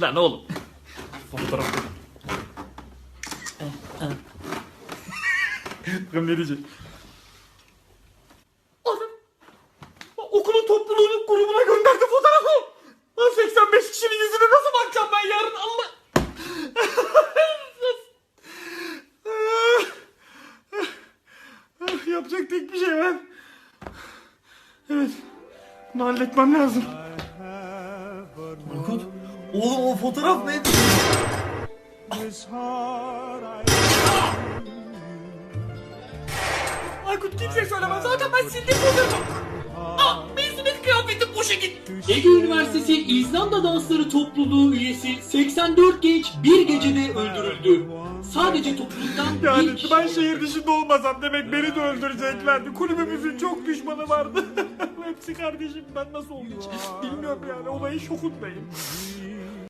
Lan oğlum. Fotoğraf. Bakalım ne diyecek. Adam okulun topluluğunun grubuna gönderdi fotoğrafı. Lan 85 kişinin yüzüne nasıl bakacağım ben yarın Allah. Yapacak tek bir şey var. Evet. Bunu halletmem lazım. Aykut. Oğlum o fotoğraf ne? Aykut kimseye söylemez. Zaten ben sildim fotoğrafı. Ah, mezuniyet kıyafetim boşa gitti. Ege Üniversitesi İzlanda Dansları Topluluğu üyesi 84 genç bir gecede öldürüldü. Sadece topluluktan Yani bir kişi ben şehir dışında olmasam demek beni de öldüreceklerdi. Kulübümüzün çok düşmanı vardı. Hepsi kardeşim ben nasıl oldu hiç bilmiyorum yani olayın şokundayım.